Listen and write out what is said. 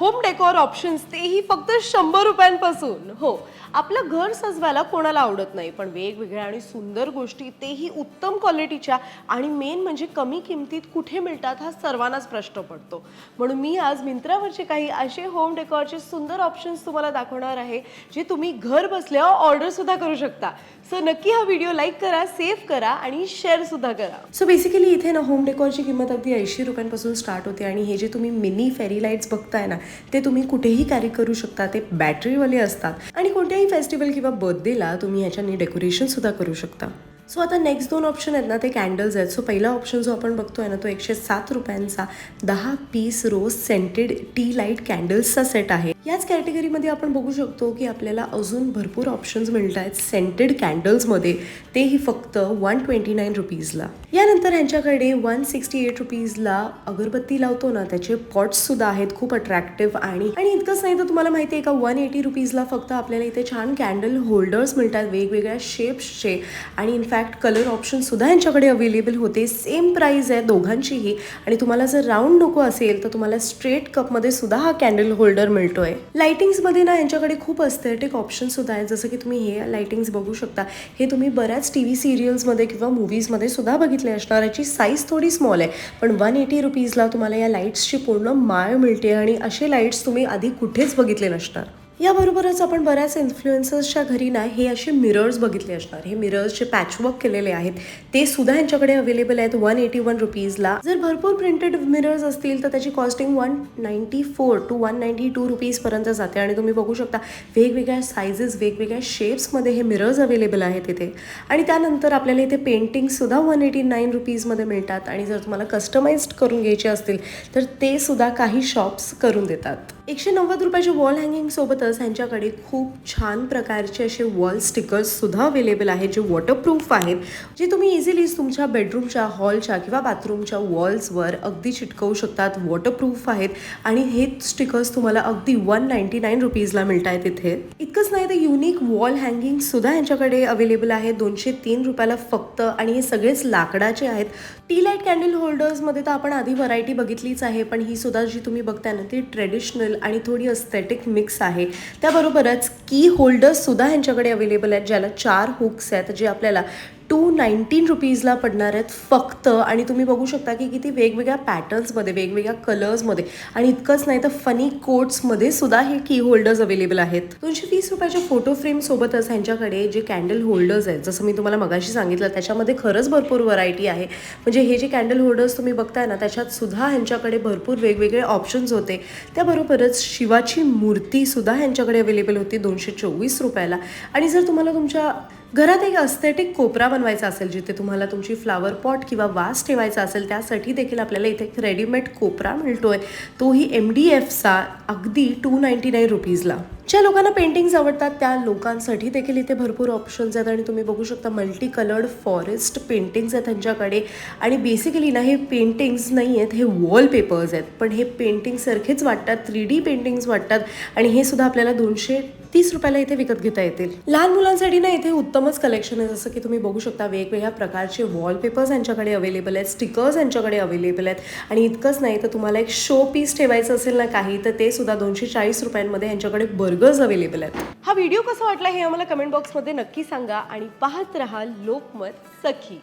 Home decor options तेही फक्त शंभर रुपयांपासून. हो आपलं घर सजवायला कोणाला आवडत नाही पण वेगवेगळ्या आणि सुंदर गोष्टी तेही उत्तम क्वालिटीच्या आणि मेन म्हणजे कमी किमतीत कुठे मिळतात हा सर्वांनाच प्रश्न पडतो. म्हणून मी आज मिंत्रावरचे काही असे होम डेकोरचे सुंदर ऑप्शन्स तुम्हाला दाखवणार आहे जे तुम्ही घर बसल्या ऑर्डरसुद्धा करू शकता. सो नक्की हा व्हिडिओ लाईक करा सेव्ह करा आणि शेअरसुद्धा करा. सो बेसिकली इथे ना होम डेकोरची किंमत अगदी ऐंशी रुपयांपासून स्टार्ट होते आणि हे जे तुम्ही मिनी फेरी लाईट्स बघताय ना ते तुम्ही कुठेही कॅरी करू शकता ते बॅटरीवाले असतात. आणि कोणत्याही फेस्टिवल किंवा बर्थडेला तुम्ही याच्याने डेकोरेशन सुद्धा करू शकता. सो आता नेक्स्ट दोन ऑप्शन आहेत ना ते कॅन्डल्स आहेत. सो पहिला ऑप्शन जो आपण बघतोय ना तो एकशे सात रुपयांचा दहा piece rose scented tea light कॅन्डल्सचा set आहे. याच कॅटेगरीमध्ये आपण बघू शकतो की आपल्याला अजून भरपूर ऑप्शन्स मिळत आहेत सेंटेड कॅन्डल्समध्ये तेही फक्त वन ट्वेंटी नाईन रुपीजला यानंतर ह्यांच्याकडे वन सिक्स्टी एट रुपीजला अगरबत्ती लावतो ना त्याचे पॉट्स सुद्धा आहेत खूप अट्रॅक्टिव्ह आणि आणि इतकंच नाही तर तुम्हाला माहिती आहे का वन एटी रुपीजला फक्त आपल्याला इथे छान कॅन्डल होल्डर्स मिळतात वेगवेगळ्या शेप्सचे आणि इनफॅक्ट कलर ऑप्शन सुद्धा यांच्याकडे अवेलेबल होते. सेम प्राईज आहे दोघांचीही. आणि तुम्हाला जर राऊंड नको असेल तर तुम्हाला स्ट्रेट कपमध्ये सुद्धा हा कॅन्डल होल्डर मिळतोय. लाइटिंग्समध्ये ना यांच्याकडे खूप अस्थेटिक ऑप्शन सुद्धा आहेत. जसं की तुम्ही हे लाइटिंग्स बघू शकता. हे तुम्ही बऱ्याच टी व्ही सिरियल्समध्ये किंवा मूवीजमध्ये सुद्धा बघितले असणार. याची साईज थोडी स्मॉल आहे. पण वन एटी रुपीजला तुम्हाला या लाईट्सची पूर्ण माळ मिळते. आणि असे लाईट्स तुम्ही आधी कुठेच बघितले नसणार. याबरोबरच आपण बऱ्याच इन्फ्लुएन्सर्सच्या घरी ना हे असे मिरर्स बघितले असणार. हे मिरर्सचे पॅचवर्क केलेले आहेत ते सुद्धा यांच्याकडे अवेलेबल आहेत. वन एटी वन रुपीजला जर भरपूर प्रिंटेड मिरर्स असतील तर त्याची costing one ninety four two one ninety two रुपीजपर्यंत जाते. आणि तुम्ही बघू शकता वेगवेगळ्या सायझेस वेगवेगळ्या शेप्समध्ये हे मिरर्स अवेलेबल आहेत इथे. आणि त्यानंतर आपल्याला इथे पेंटिंग सुद्धा वन एटी नाईन रुपीजमध्ये मिळतात. आणि जर तुम्हाला कस्टमाइज्ड करून घ्यायचे असतील तर ते सुद्धा काही शॉप्स करून देतात. एकशे नव्वद रुपयाचे वॉल हँगिंग सोबतच ह्यांच्याकडे खूप छान प्रकारचे असे वॉल स्टिकर्स सुद्धा अवेलेबल आहेत जे वॉटरप्रूफ आहेत जे तुम्ही इझिलीच तुमच्या बेडरूमच्या हॉलच्या किंवा बाथरूमच्या वॉल्सवर अगदी चिटकवू शकतात. वॉटरप्रूफ आहेत आणि हे स्टिकर्स तुम्हाला अगदी वन नाईन्टी नाईन रुपीजला मिळत आहेत इथे इतकंच नाही तर युनिक वॉल हँगिंग सुद्धा अवेलेबल आहे दोनशे तीन रुपयाला फक्त आणि हे सगळेच लाकडाचे आहेत. टी लाइट कॅन्डल होल्डर्समध्ये तर आपण आधी व्हरायटी बघितलीच आहे पण ही सुद्धा जी तुम्ही बघताय ना ती ट्रेडिशनल आणि थोडी अस्थेटिक मिक्स आहे. त्याबरोबरच की होल्डर्ससुद्धा ह्यांच्याकडे अवेलेबल आहेत ज्याला चार हुक्स आहेत जे आपल्याला टू नाईन्टीन रुपीजला पडणार आहेत फक्त. आणि तुम्ही बघू शकता की किती वेगवेगळ्या पॅटर्न्समध्ये वेगवेगळ्या कलर्समध्ये आणि इतकंच नाही तर फनी कोट्समध्ये सुद्धा हे की होल्डर्स अवेलेबल आहेत. दोनशे वीस रुपयाच्या फोटो फ्रेमसोबतच ह्यांच्याकडे जे कॅन्डल होल्डर्स आहेत जसं मी तुम्हाला मगाशी सांगितलं त्याच्यामध्ये खरंच भरपूर व्हरायटी आहे. म्हणजे हे जे कॅन्डल होल्डर्स तुम्ही बघताय ना त्याच्यात सुद्धा ह्यांच्याकडे भरपूर वेगवेगळे ऑप्शन्स होते. त्याबरोबरच शिवाची मूर्ती सुद्धा ह्यांच्याकडे अवेलेबल होती दोनशे चोवीस रुपयाला. आणि जर तुम्हाला तुमच्या घरात एक अस्थेटिक कोपरा बनवायचा असेल जिथे तुम्हाला तुमची फ्लावर पॉट किंवा वास ठेवायचा असेल त्यासाठी देखील आपल्याला इथे एक रेडीमेड कोपरा मिळतोय. तोही एम डी एफचा अगदी टू नाईन्टी नाईन रुपीजला ज्या लोकांना पेंटिंग्स आवडतात त्या लोकांसाठी देखील इथे भरपूर ऑप्शन्स आहेत आणि तुम्ही बघू शकता मल्टी कलर्ड फॉरेस्ट पेंटिंग्स आहेत त्यांच्याकडे. आणि बेसिकली ना हे पेंटिंग्स नाही आहेत हे वॉलपेपर्स आहेत. पण हे पेंटिंगसारखेच वाटतात थ्री डी पेंटिंग्स वाटतात. आणि हे सुद्धा आपल्याला दोनशे तीस रुपयाला इथे विकत घेता येतील. लहान मुलांसाठी ना इथे उत्तमच कलेक्शन आहे. जसं की तुम्ही बघू शकता वेगवेगळ्या प्रकारचे वॉलपेपर्स यांच्याकडे अवेलेबल आहेत स्टिकर्स यांच्याकडे अवेलेबल आहेत. आणि इतकंच नाही तर तुम्हाला एक शो पीस ठेवायचं असेल ना काही तर ते सुद्धा दोनशे चाळीस रुपयांमध्ये यांच्याकडे बर्गर्स अवेलेबल आहेत. हा व्हिडिओ कसा वाटला हे आम्हाला कमेंट बॉक्समध्ये नक्की सांगा. आणि पाहत रहा लोकमत सखी.